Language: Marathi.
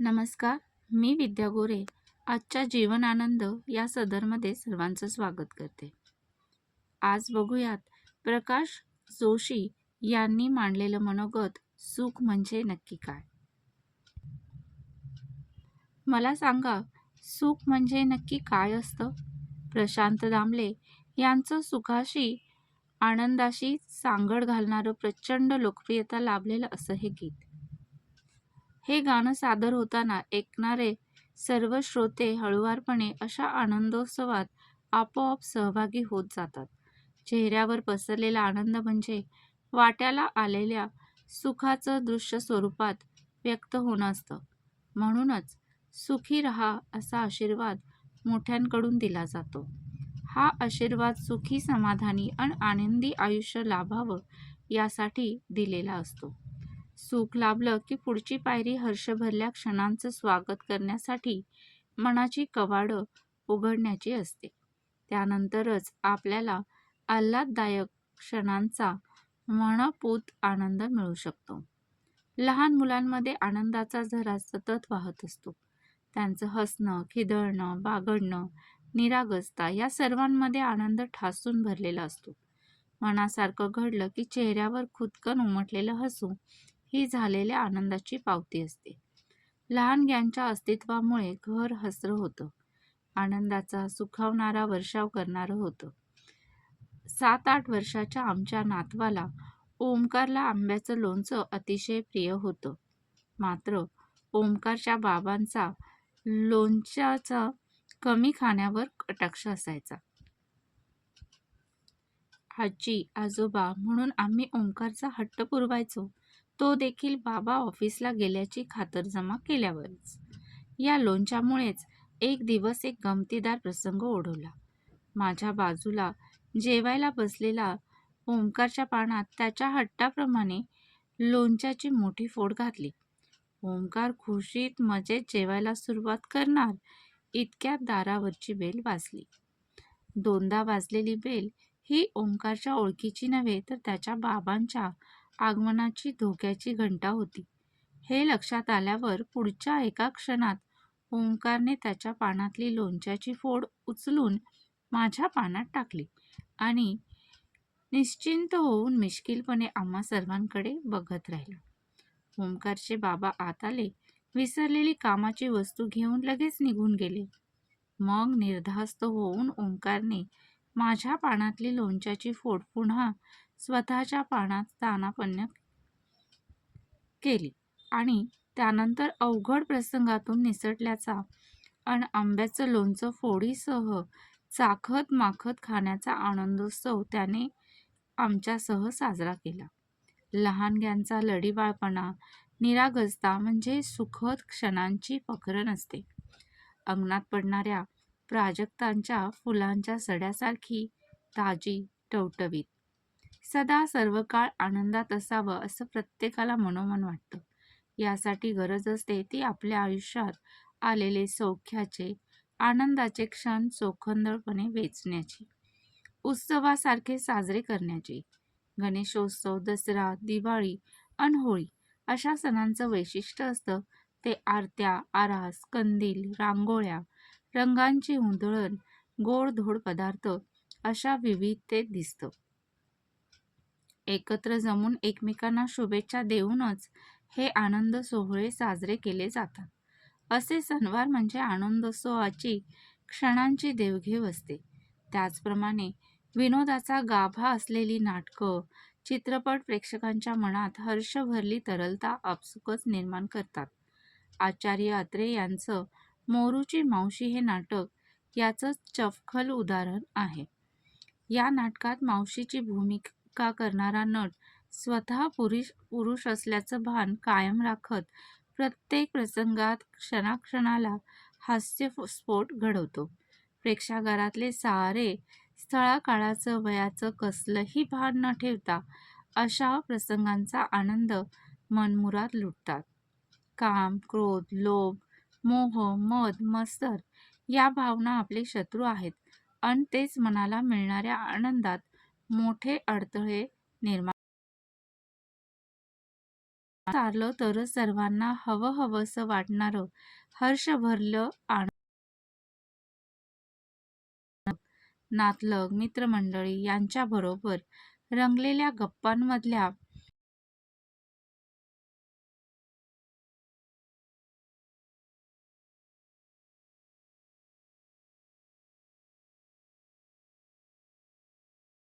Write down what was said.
नमस्कार मी विद्या गोरे. आजच्या जीवन आनंद या सदरमध्ये सर्वांचं स्वागत करते. आज बघूयात प्रकाश जोशी यांनी मांडलेलं मनोगत सुख म्हणजे नक्की काय? मला सांगा सुख म्हणजे नक्की काय असतं? प्रशांत दामले यांचं सुखाशी आनंदाशी सांगड घालणारं प्रचंड लोकप्रियता लाभलेलं असं हे गीत. हे गाणं सादर होताना ऐकणारे सर्व श्रोते हळुवारपणे अशा आनंदोत्सवात आपोआप सहभागी होत जातात. चेहऱ्यावर पसरलेला आनंद म्हणजे वाट्याला आलेल्या सुखाचं दृश्य स्वरूपात व्यक्त होणं असतं. म्हणूनच सुखी रहा असा आशीर्वाद मोठ्यांकडून दिला जातो. हा आशीर्वाद सुखी समाधानी आणि आनंदी आयुष्य लाभावं यासाठी दिलेला असतो. सुख लाभलं की पुढची पायरी हर्षभरल्या क्षणांचं स्वागत करण्यासाठी मनाची कवाडं उघडण्याची असते. त्यानंतरच आपल्याला आल्हाददायक क्षणांचा मनपूत आनंद मिळू शकतो. लहान मुलांमध्ये आनंदाचा झरा सतत वाहत असतो. त्यांचं हसणं खिदळणं बागडणं निरागसता या सर्वांमध्ये आनंद ठासून भरलेला असतो. मनासारखं घडलं की चेहऱ्यावर खुदकन उमटलेलं हसू ही झालेल्या आनंदाची पावती असते. लहानग्यांच्या अस्तित्वामुळे घर हसरं होतं. आनंदाचा सुखावणारा वर्षाव करणारं होतं. सात आठ वर्षाच्या आमच्या नातवाला ओमकारला आंब्याचं लोणचं अतिशय प्रिय होतं. मात्र ओमकारच्या बाबांचा लोणच्याचा कमी खाण्यावर कटाक्ष असायचा. आजी आजोबा म्हणून आम्ही ओंकारचा हट्ट पुरवायचो. तो देखील बाबा ऑफिसला गेल्याची खातरजमा केल्यावरच. या लोणच्यामुळेच एक दिवस एक गमतीदार प्रसंग ओढवला. माझ्या बाजूला जेवायला बसलेला ओंकारच्या पानात त्याच्या हट्टाप्रमाणे लोणच्याची मोठी फोड घातली. ओंकार खुशीत मजेत जेवायला सुरुवात करणार इतक्यात दारावरची बेल वाजली. दोनदा वाजलेली बेल ही ओंकारच्या ओळखीची नव्हे तर त्याच्या बाबांच्या आगमनाची धोक्याची घंटा होती. हे लक्षात आल्यावर पुढच्या एका क्षणात ओंकारने त्याच्या पानातली लोणच्याची फोड उचलून माझ्या पानात टाकली आणि निश्चिंत होऊन मिश्किलपणे आम्हा सर्वांकडे बघत राहिला. ओंकारचे बाबा आत आले विसरलेली कामाची वस्तू घेऊन लगेच निघून गेले. मग निर्धास्त होऊन ओंकारने माझ्या पानातली लोणच्याची फोड पुन्हा स्वतःच्या पानात स्थानापन्न केली आणि त्यानंतर अवघड प्रसंगातून निसटल्याचा आणि आंब्याचं लोणचं फोडीसह चाखत माखत खाण्याचा आनंदोत्सव त्याने आमच्यासह साजरा केला. लहानग्यांचा लढीबाळपणा निरागसता म्हणजे सुखद क्षणांची पखरण असते अंगणात पडणाऱ्या प्राजक्तांच्या फुलांच्या सड्यासारखी ताजी टवटवीत. सदा सर्व काळ आनंदात असावं असं प्रत्येकाला मनोमन वाटतं. यासाठी गरज असते ती आपल्या आयुष्यात आलेले सौख्याचे आनंदाचे क्षण चोखंदळपणे वेचण्याची. उत्सवासारखे साजरे करण्याचे. गणेशोत्सव दसरा दिवाळी अन होळी अशा सणांचं वैशिष्ट्य असतं. ते आरत्या आरास कंदील रांगोळ्या रंगांची उधळण गोडधोड पदार्थ अशा विविधतेत दिसतं. एकत्र जमून एकमेकांना शुभेच्छा देऊनच हे आनंद सोहळे साजरे केले जातात. असे सणवार म्हणजे आनंदोत्सवाची क्षणांची देवघेव असते. त्याचप्रमाणे विनोदाचा गाभा असलेली नाटकं चित्रपट प्रेक्षकांच्या मनात हर्ष भरली तरलता आपसुकच निर्माण करतात. आचार्य अत्रे यांचं मोरूची मावशी हे नाटक याचं चपखल उदाहरण आहे. या नाटकात मावशीची भूमिका करणारा नट स्वतः पुरुष पुरुष असल्याचं भान कायम राखत प्रत्येक प्रसंगात क्षणाक्षणाला हास्यस्फोट घडवतो. प्रेक्षागारातले सारे स्थळाकाळाचं वयाचं कसलंही भान न ठेवता अशा प्रसंगांचा आनंद मनमुरात लुटतात. काम क्रोध लोभ मोह मद मत्सर या भावना आपले शत्रू आहेत. अन तेच मनाला मिळणाऱ्या आनंदात मोठे अडथळे निर्माण तारलं तरच सर्वांना हवं हवंसं वाटणारं हर्ष भरलं आण नातलग मित्रमंडळी यांच्याबरोबर रंगलेल्या गप्पांमधल्या